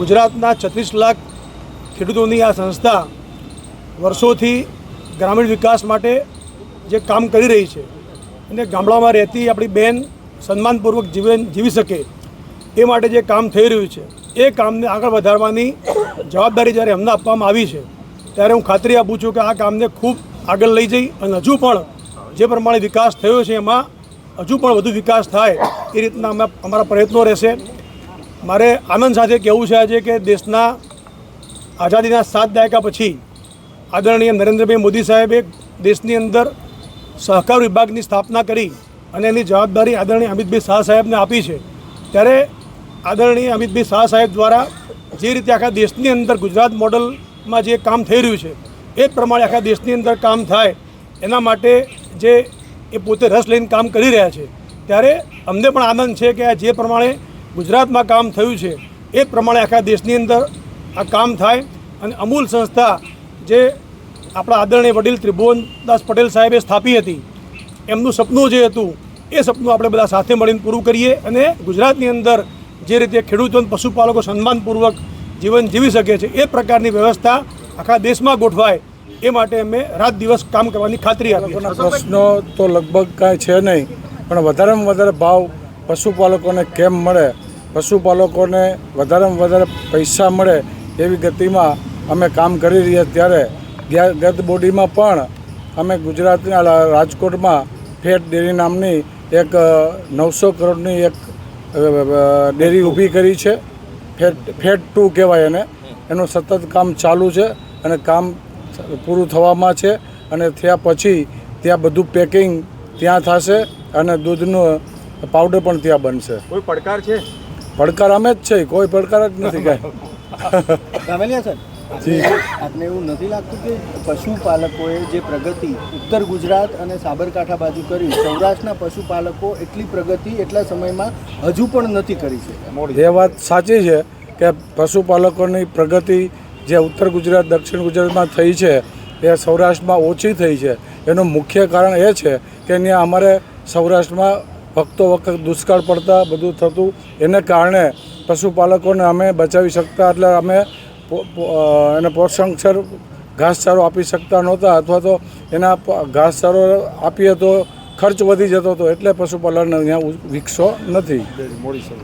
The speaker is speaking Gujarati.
ગુજરાતના છત્રીસ લાખ ખેડૂતોની આ સંસ્થા વર્ષોથી ગ્રામીણ વિકાસ માટે જે કામ કરી રહી છે અને ગામડામાં રહેતી આપણી બેન સન્માનપૂર્વક જીવન જીવી શકે એ માટે જે કામ થઈ રહ્યું છે, એ કામને આગળ વધારવાની જવાબદારી જ્યારે એમને આપવામાં આવી છે, ત્યારે હું ખાતરી આપું છું કે આ કામને ખૂબ આગળ લઈ જઈ અને હજુ પણ જે પ્રમાણે વિકાસ થયો છે એમાં હજુ પણ વધુ વિકાસ થાય એ રીતના અમે અમારા પ્રયત્નો રહેશે. મારે આનંદ સાથે કહેવું છે આજે કે દેશના આઝાદીના સાત દાયકા પછી આદરણીય નરેન્દ્રભાઈ મોદી સાહેબે દેશની અંદર સહકાર વિભાગની સ્થાપના કરી અને એની જવાબદારી આદરણીય અમિતભાઈ શાહ સાહેબને આપી છે. ત્યારે આદરણીય અમિતભાઈ શાહ સાહેબ દ્વારા જે રીતે આખા દેશની અંદર ગુજરાત મોડલમાં જે કામ થઈ રહ્યું છે, એ પ્રમાણે આખા દેશની અંદર કામ થાય, એના માટે જે એ પોતે રસ લઈને કામ કરી રહ્યા છે. ત્યારે અમને પણ આનંદ છે કે આ જે પ્રમાણે ગુજરાતમાં કામ થયું છે, એ પ્રમાણે આખા દેશની અંદર આ કામ થાય અને અમૂલ સંસ્થા જે આપણા આદરણીય વડીલ ત્રિભુવનદાસ પટેલ સાહેબે સ્થાપી હતી, એમનું સપનું જે હતું, એ સપનું આપણે બધા સાથે મળીને પૂરું કરીએ અને ગુજરાતની અંદર જે રીતે ખેડૂતો અને પશુપાલકો સન્માનપૂર્વક જીવન જીવી શકે છે, એ પ્રકારની વ્યવસ્થા આખા દેશમાં ગોઠવાય, એ માટે અમે રાત દિવસ કામ કરવાની ખાતરી આપી પ્રશ્નો તો લગભગ કાંઈ છે નહીં, પણ વધારેમાં વધારે ભાવ પશુપાલકોને કેમ મળે? પશુપાલકોને વધારેમાં વધારે પૈસા મળે એવી ગતિમાં અમે કામ કરી રહ્યા ત્યારે ગત બોડીમાં પણ અમે ગુજરાતના રાજકોટમાં ફેટ ડેરી નામની એક નવસો કરોડની એક ડેરી ઊભી કરી છે. ફેટ ફેટ ટુ કહેવાય એને. એનું સતત કામ ચાલુ છે અને કામ પૂરું થવામાં છે. અને થયા પછી ત્યાં બધું પેકિંગ ત્યાં થશે અને દૂધનું પાવડર પણ ત્યાં બનશે. કોઈ પડકાર છે? પડકાર અમે જ છે કોઈ પડકાર જ નથી કાંઈ. ગામેલિયા સર જી. આપને એવું નથી લાગતું કે પશુપાલકોએ જે પ્રગતિ ઉત્તર ગુજરાત અને સાબરકાંઠા બાજુ કરી સૌરાષ્ટ્રના પશુપાલકો એટલી પ્રગતિ એટલા સમયમાં હજુ પણ નથી કરી છે એ વાત સાચી છે કે પશુપાલકોની પ્રગતિ જે ઉત્તર ગુજરાત દક્ષિણ ગુજરાતમાં થઈ છે એ સૌરાષ્ટ્રમાં ઓછી થઈ છે. એનું મુખ્ય કારણ એ છે કે ત્યાં અમારે સૌરાષ્ટ્રમાં વખતો વખત દુષ્કાળ પડતા બધું થતું, એને કારણે પશુપાલકોને અમે બચાવી શકતા એટલે અમે એને પોષણક્ષર ઘાસચારો આપી શકતા નહોતા અથવા તો એના ઘાસચારો આપીએ તો ખર્ચ વધી જતો હતો એટલે પશુપાલન અહીંયા વિકસો નથી.